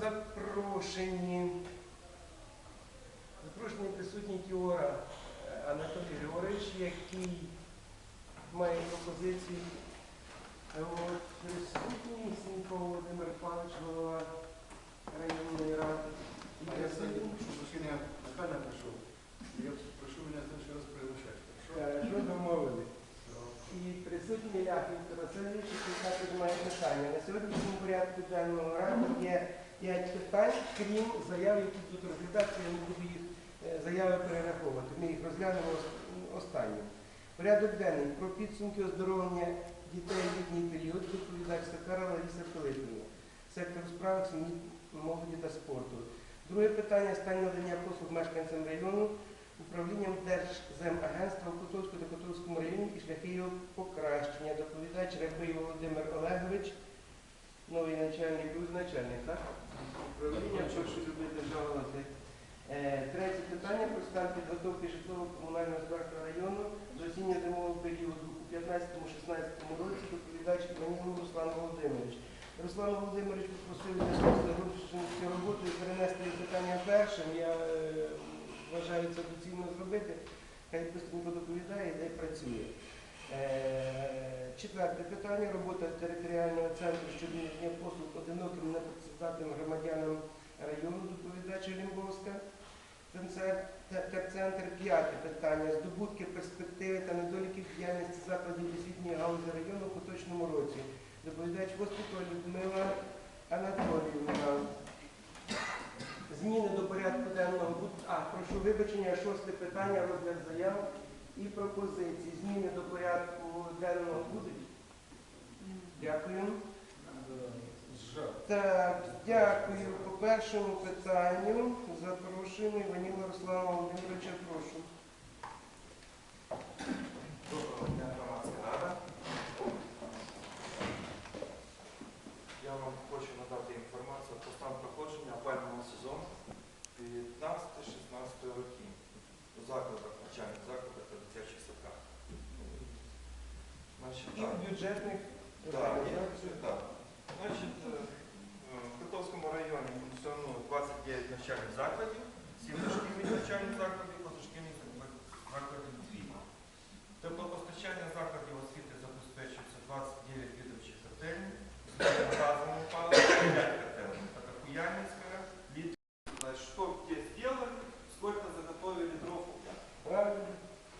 запрошені. Запрошений присутній Кіора е, Анатолій Григорович, який має пропозиції. Е, присутній Сінько Володимир Павлович, голова районної ради. А я что Мужчина Наталья. Я прошу в следующий раз приглашать. Хорошо? Хорошо домовились. І присутній Віктор Васильович, який також має питання. На сьогоднішньому порядку денного ради є п'ять питань, крім заяв, які тут розглядаються, я не буду їх е, заяви перераховувати. Ми їх розглянемо ос- останнім. Порядок денний про підсумки оздоровлення дітей в літній період доповідач Сакара Лариса Пилипівна, сектор у справах сім'ї, молоді та спорту. Друге питання стан надання послуг мешканцям району управлінням Держземагентства в Котовську та Котовському районі і шляхи його покращення. Доповідач Рябий Володимир Олегович, новий начальник, ви начальник, так? Управління, любити жалувати. Е, Третє питання про стан підготовки житлово-комунального господарства району з осінньо-зимового періоду у 15-16 році доповідач Іванілов Руслан Володимирович. Руслан Володимирович попросив цю роботу і перенести її питання першим. Я е, вважаю це доцільно зробити. Хай быстренько доповідає, де працює. Е, Четверте питання. Робота територіального центру щодо надання послуг одиноким непрацездатним громадянам району доповідача Лімбовська. Терцентр. П'яте питання. Здобутки, перспективи та недоліки діяльності закладів освітньої галузі району у поточному році. Доповідач Воступа Людмила Анатоліївна. Зміни до порядку денного. А, прошу вибачення, шосте питання, розгляд заяв і пропозиції. Зміни до порядку денного будуть? Дякую. Так, дякую. По першому питанню запрошуємо Іваніла Руслана Володимировича, прошу. Доброго дня, громадська рада. Я вам хочу надати інформацію про стан проходження опалювального сезону 15-16 років у закладах, навчальних закладах та дитячих садках. Значить, І так. в бюджетних Так, є так. Значить, е, е, в Котовському районі функціонує 29 навчальних закладів, 7 дошкільних навчальних закладів, позашкільних закладів 2. Теплопостачання закладів освіти забезпечується 29 відомчих котельень, з газовым опаленням 5 котелей. Это Куянинская, Литва. Значит, что где сделали, сколько заготовили дров. Правильно.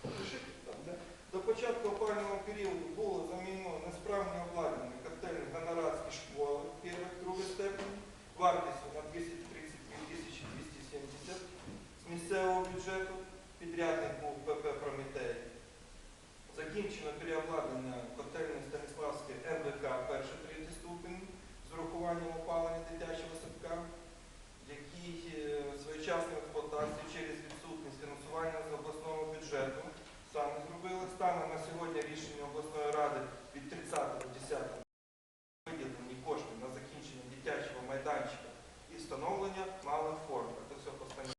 Пишите там. Да. До початку опалювального періоду було замінено несправне обладнання котельні Гонораські школи перших другої степені вартістю на 232 тисячі 270 з місцевого бюджету. Підрядник був ПП Прометей. Закінчено переобладнання котельні Станіславське НВК перший третій ступень з урахуванням опалення дитячого садка, який е, своєчасної експлуатації через відсутність фінансування з обласного бюджету саме зробили. Станом на сьогодні рішення обласної ради від 30.10 виділені кошти на закінчення дитячого майданчика і встановлення малих форм. Це все постанова.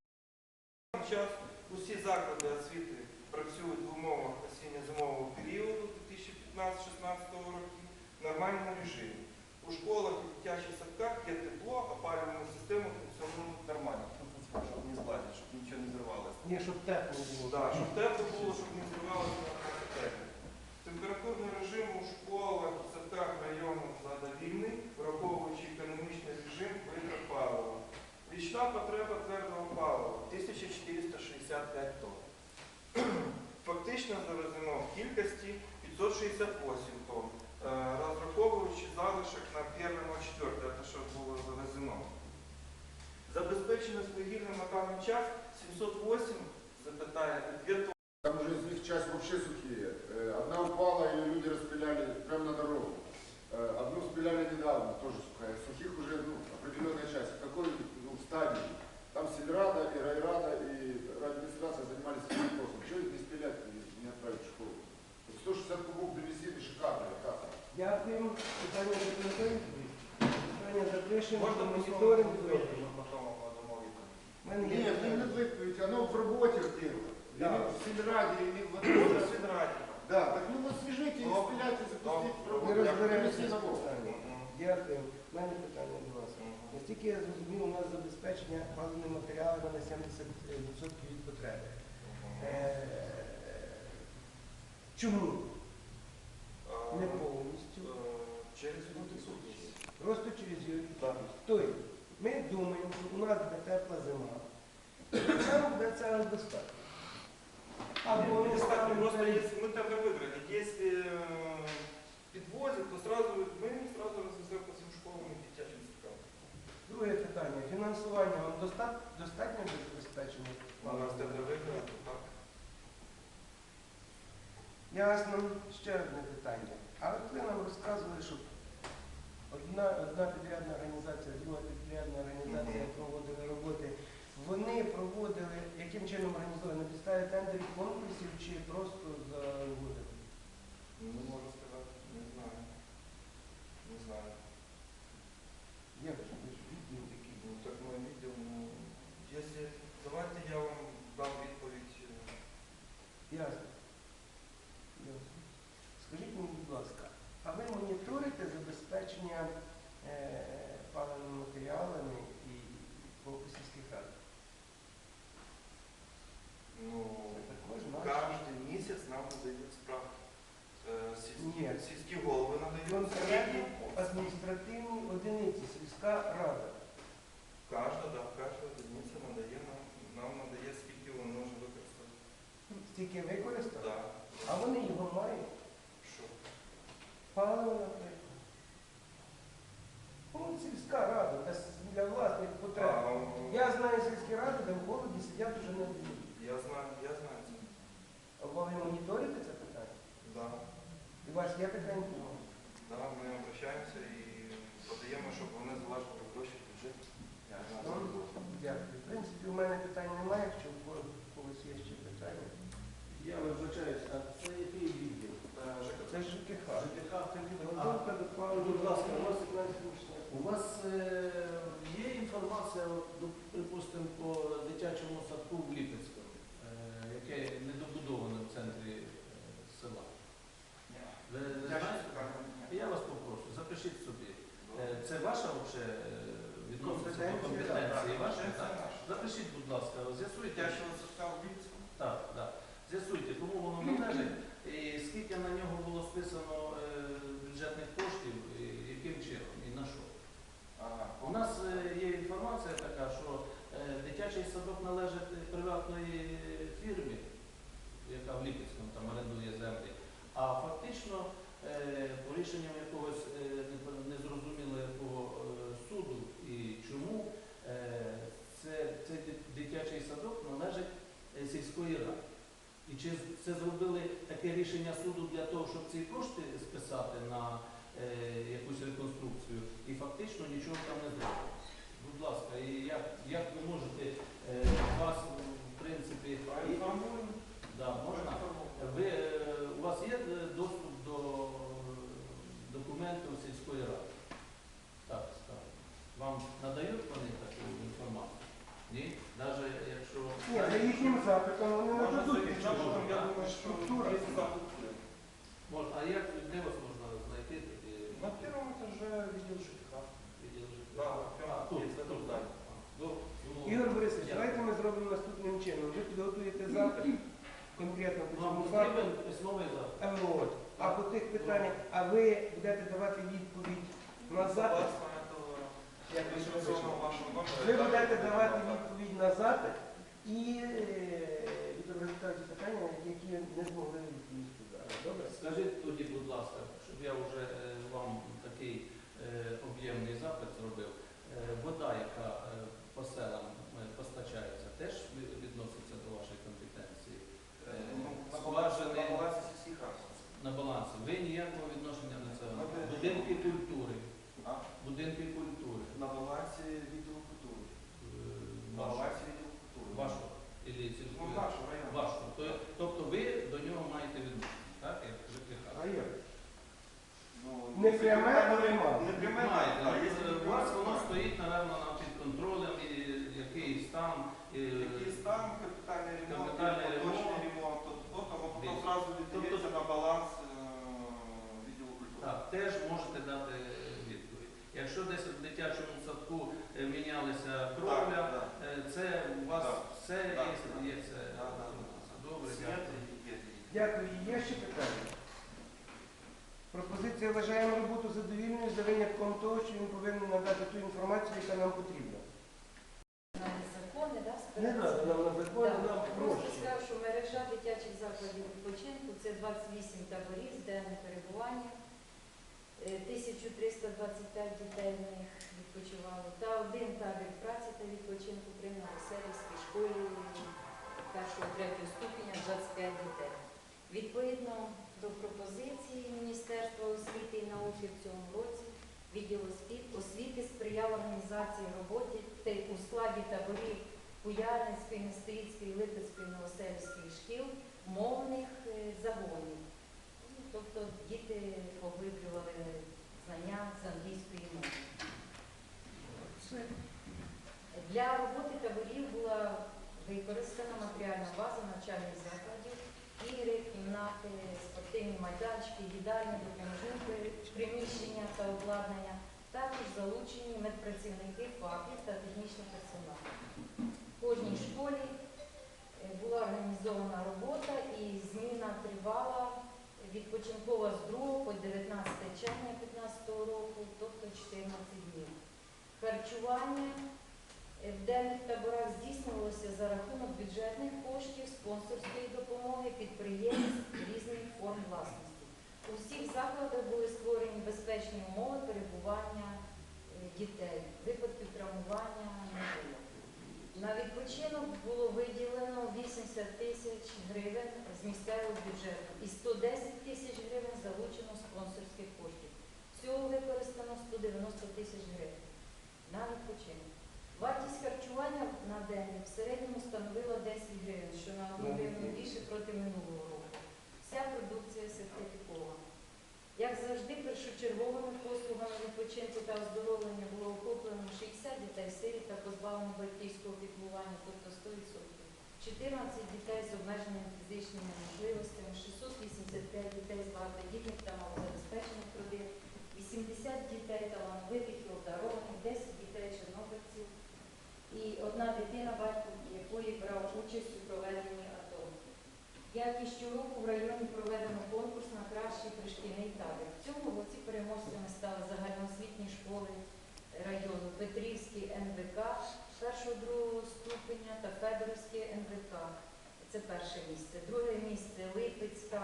На даний час усі заклади освіти працюють в умовах осінньо-зимового періоду 2015-16 років в нормальному режимі. У школах і дитячих садках є тепло, опалювальна система функціонує нормально. Щоб не зладити, щоб нічого не зривалося. Ні, щоб тепло було. Да, щоб тепло було, щоб не зривалося. Температурний режим у школах, садках району задовільний, враховуючи економічний режим витрат палива. Річна потреба твердого палива 1465 тонн. Фактично завезено в кількості 568 тонн, е, розраховуючи залишок на 1.04, те, що було завезено. Забезпеченість вугілля на даний час 708 запитає 2 тонни. Там уже из них часть вообще сухие. Э, Одна упала, ее люди распиляли прямо на дорогу. Э, Одну спиляли недавно, тоже сухая. Сухих уже ну, определенная часть. В какой ну, стадии? Там Сельрада и Райрада и радиоадминистрация занимались этим вопросом. 160 кубов древесины шикарная, как? Дякую. Питання запитаємо? Питання запишемо, Можна моніторинг послухати, зробимо. потім молодому У мене є Нет, ну не питання. выпить, оно в работе где-то. Да. Или в Сельраде, или в Можна этом. сідрати. Да, так ну вот свяжите, Добре. спиляйте, запустите в Добре. Ми работу. розберемося Принеси з на воду. питанням. Дякую. У мене питання до вас. наскільки я зрозумів, у нас забезпечення паливними матеріалами на 70% від потреби. Е, Чому А, не повністю? е, Через відсутність. Просто через його Так. Тобто, ми думаємо, що у нас буде тепла зима, нам буде цього достатньо. Або Або ми не ставим, ставимо просто на- если мы тогда выиграли, если э, подвозят, то сразу мы сразу развезем по всем школам и детячим садкам. Друге питання. Фінансування вам доста- достатньо Ясно. Ще одне питання. А от ви нам розказували, що одна, одна підрядна організація, друга підрядна організація проводили роботи. Вони проводили, яким чином організовували, на підставі тендерів конкурсів чи просто за угоди? Стільки використали, Да. а вони його мають. Що? Паливо, наприклад. Ну, сільська рада для, для власних потреб. А, Я знаю сільські ради, де в холоді сидять уже на дві. Я знаю, я знаю це. А ви моніторите це питання? Да. І у вас є така інформація? Да, ми обращаємося і подаємо, щоб вони залежали гроші в бюджет. Дякую. В принципі, у мене питань немає, якщо у кого- у когось є ще питання. Я вибачаюсь, а це який відділ? Це ж ЖКХ. ЖКХ. Підготовка до плану. Будь ласка, у вас- У вас е, є інформація, от, ну, припустимо, по дитячому садку в Ліпецькому, е, яке недобудоване в центрі е, села? Ви знаєте? Я вас попрошу, запишіть собі. Е, Це ваша вообще е, відноситься до Компетенція, компетенції так. вашої, так? наша. Запишіть, будь ласка, з'ясуйте. Дитячого садка в Львівську. Так, так. З'ясуйте, кому воно належить, і скільки на нього було списано е, бюджетних коштів, і яким чином і на що. У нас е, є інформація така, що е, дитячий садок належить приватної фірмі, яка в Ліпецькому там орендує землі. А фактично по рішенням якогось не- незрозумілого е, суду і чому це, цей дитячий садок належить сільської ради. І чи це зробили таке рішення суду для того, щоб ці кошти списати на е, якусь реконструкцію, і фактично нічого там не зробили. Будь ласка, і як, як ви можете е, вас, в принципі, і- да, можна? Ви, е, у вас є е, доступ до документів сільської ради? Так, скажу. Вам надають вони таку інформацію? Ні? Навіть якщо... Ні, за їхнім запитом вони Можна нададуть. за якщо запитом, що. я думаю, що Структура. є запити. Можна, а як, де вас можна знайти? тоді? На первом этаже видел ЖКХ. Відділ житлового? Да, А, прямо тут, есть, тут, тут, так. да. Ну, ну, Ігор Борисович, я- давайте ми зробимо наступним чином. Ви підготуєте запит конкретно по Вам цьому потрібен факту. письмовий запит? А, от. А по а ви будете давати відповідь на запит? Ви будете давати відповідь на запит і е, відображати питання, які не змогли відповісти зараз. Добре? Скажіть тоді, будь ласка, щоб я вже е, вам такий е, об'ємний запит зробив. Вода, яка по селам е, постачається, теж ви- відноситься до вашої компетенції. Е, Ну, на Скважини балансі- на балансі сільських рад. На балансі. Ви ніякого відношення до цього. Будинки культури. А? Будинки культури. На балансі відділу культури. Е, На балансі відділу культури. Ілі Ну, сільської? нашу району. Вашу. То- Тобто ви до нього маєте відношення, так? Як ЖКХ? А як? Ну, Не пряме, не але мало. Не пряме, Маєте. а є Е, У вас воно стоїть, напевно, на під контролем, і який стан. і- Який стан, капітальний ремонт, Капітальний поточний ремонт. ремонт, то, то, то, одразу віддається Тобто- на баланс е, відділу культури. Так, теж можете дати відповідь. Якщо десь в дитячому садку е, мінялися кровля, да. е, це у вас Так. все Так, є, так. є це. Да, да, да. Добре, дякую. Дякую. Є ще питання? Пропозиція вважаємо роботу задовільною за винятком того, що він повинен надати ту інформацію, яка нам потрібна. на закони, да, Не треба нам на закони, Да. нам Просто проще. скажу, що мережа дитячих закладів відпочинку це 28 таборів з денним перебуванням. Е, 1325 дітей в них відпочивало. Та один табір праці та відпочинку при Новоселівській школі першого третього ступеня 25 дітей. Відповідно до пропозиції Міністерства освіти і науки в цьому році відділ освіти сприяв організації роботи у складі таборів Куяльницької, Нестерицької, Липецької, Новоселівської шкіл мовних е, загонів. Ну, Тобто діти поглиблювали знання з англійської мови. Для роботи таборів була використана матеріальна база навчальних закладів, ігри, кімнати, спортивні майданчики, їдальні, допоможні при- приміщення та обладнання. Також залучені медпрацівники, ФАПів та технічний персонал. В кожній школі була організована робота і зміна тривала відпочинкова з 2 по 19 червня 2015 року, тобто 14 днів. Харчування е, в денних таборах здійснювалося за рахунок бюджетних коштів, спонсорської допомоги, підприємств різних форм власності. У всіх закладах були створені безпечні умови перебування е, дітей. Випадків травмування не було. На відпочинок було виділено 80 тисяч гривень з місцевого бюджету і 110 тисяч гривень залучено спонсорських коштів. Всього використано 190 тисяч гривень на відпочинок. Вартість харчування на день в середньому становила 10 гривень, що на одну гривню більше проти минулого першочерговими послугами відпочинку та оздоровлення було охоплено 60 дітей сирі та позбавлено батьківського піклування, тобто 100%. 14 дітей з обмеженими фізичними можливостями, 685 дітей з багатодітних та малозабезпечених родин, 80 дітей талановитих і обдарованих, 10 дітей чорнобильців і одна дитина, батько якої брав участь у проведенні. Як і щороку в районі проведено конкурс на кращий пришкільний табір. В цьому році переможцями стали загальноосвітні школи району Петрівський НВК першого-другого ступеня та Федоровське НВК. Це перше місце. Друге місце Липецька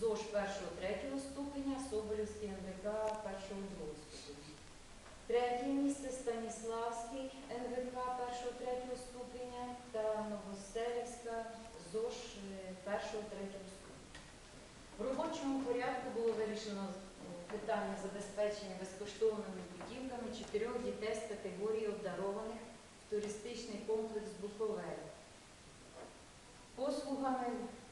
ЗОЖ першого-третього ступеня, Соболівський НВК першого-другого ступеня. Третє місце Станіславський НВК першого-третього ступеня та Новоселівська ЗОЖ е, першого-третього ступеня. В робочому порядку було вирішено е, питання забезпечення безкоштовними путівками чотирьох дітей з категорії обдарованих в туристичний комплекс Буковель. Послугами,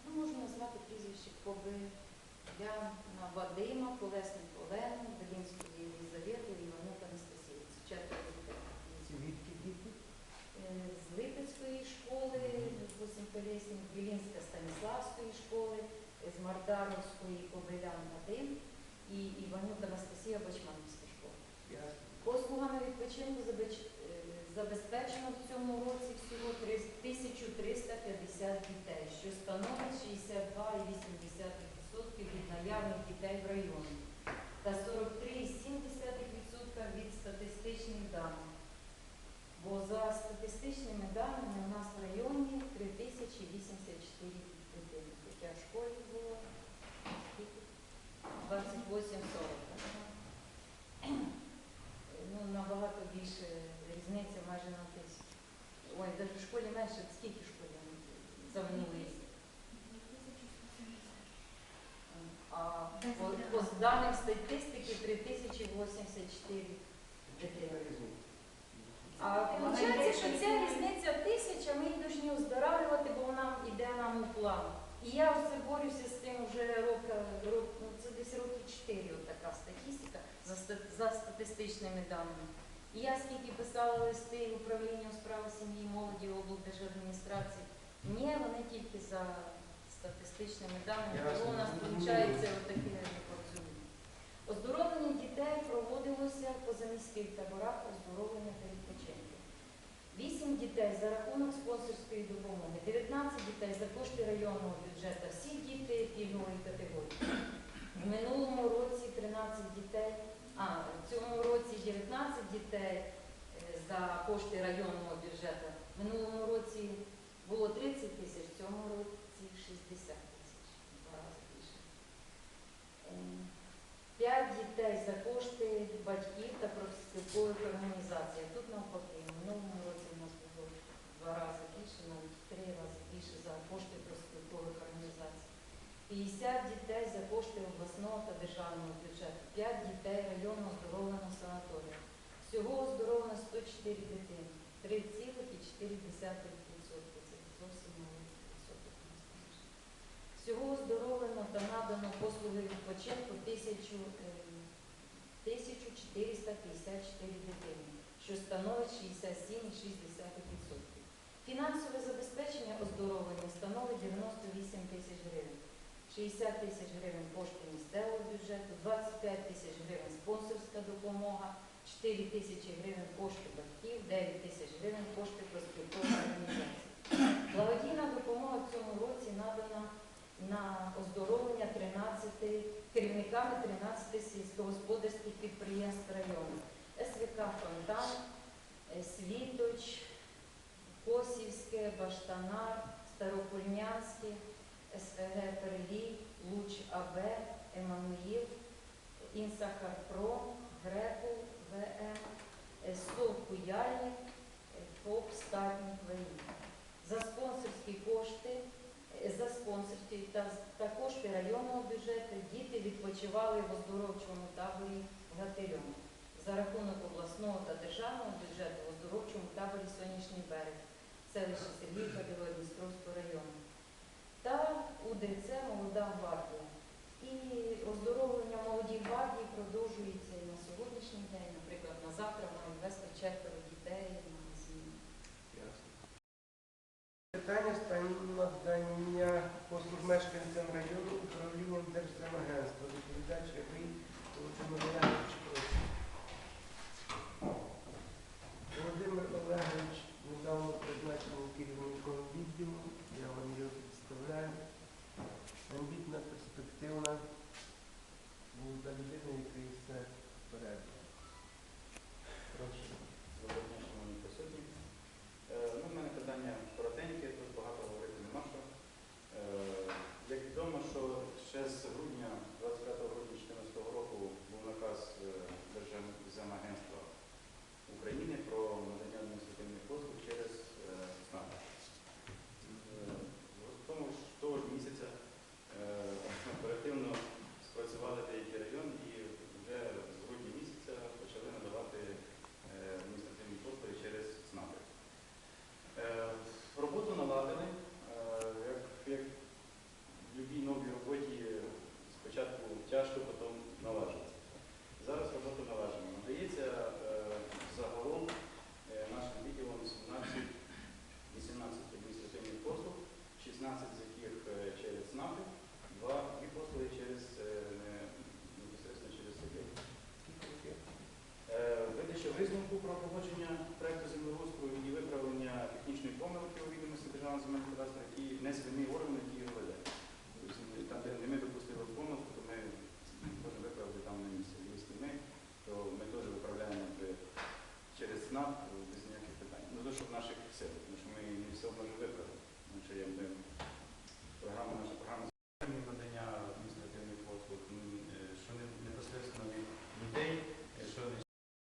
ну, можна назвати прізвище Кобиляна Вадима, Колесник Олену, Белінську Єлизавету і Іванюк Анастасію. Це четверо дітей. Звідки діти? Е, З Липецької школи, колесник, Білінська Станіславської школи, з Мардаровської Кобилян 1 і Іванюк Анастасія Бачмановської школа. Ясно. Послугами відпочинку е, забезпечено в цьому році всього 1350 дітей, що становить 62,8% від наявних дітей в районі та 43,7% від статистичних даних. Бо за статистичними даними у нас в районі 3084 дитини, хоча в школі було скільки? 28-40. Ну, набагато більше різниця майже на тисячу. Ой, навіть в школі менше, скільки в школі за минулий рік? А по, по даним статистики 3084 дитини. А виходить, що ця різниця тисяча, ми її повинні оздоравлювати, бо вона йде нам у план. І я все борюся з тим вже роки, рок, ну це десь роки 4 от така статистика за, за статистичними даними. І я скільки писала листи в управління у справи сім'ї, молоді, облдержадміністрації, ні, вони тільки за статистичними даними, тому у нас виходить отаке. Оздоровлення дітей проводилося в позаміських таборах оздоровлення та відпочинку. 8 дітей за рахунок спонсорської допомоги, 19 дітей за кошти районного бюджету, всі діти пільгової категорії. В минулому році 13 дітей, а в цьому році 19 дітей е, за кошти районного бюджету. В минулому році було 30 тисяч, в цьому році 60 5 дітей за кошти батьків та профспілкових організацій. Тут навпаки, в минулому році у нас було два рази більше, навіть три рази більше за кошти профспілкових організацій. 50 дітей за кошти обласного та державного бюджету, 5 дітей районного оздоровленого санаторію. Всього оздоровлено 104 дитини, 3,4%. Це зовсім маленький відсоток. Всього оздоровлено та надано послуги відпочинку 1000, е, 1454 дитини, що становить 67,6%. Фінансове забезпечення оздоровлення становить 98 тисяч гривень. 60 тисяч гривень кошти місцевого бюджету, 25 тисяч гривень спонсорська допомога, 4 тисячі гривень кошти батьків, 9 тисяч гривень кошти проспілкових організацій. Благодійна допомога в цьому році надана на оздоровлення 13 керівниками 13 сільськогосподарських підприємств району. СВК Фонтан, е, Світоч, Косівське, Баштанар, Старопольнянське, СВГ Перелій, Луч АБ, Еммануїл, Інсахарпром, Греко ВМ, е, СОВ Куяльник, ФОП Статник ВІ. За спонсорські кошти, за та, та кошти районного бюджету діти відпочивали в оздоровчому таборі в Гатильому. За рахунок обласного та державного бюджету в оздоровчому таборі Сонячний берег, селище Сергійка Білодністровського району. Та УДЦ Молода гвардія. І оздоровлення молодій гвардії продовжується і на сьогоднішній день. Наприклад, на завтра мають вести четверо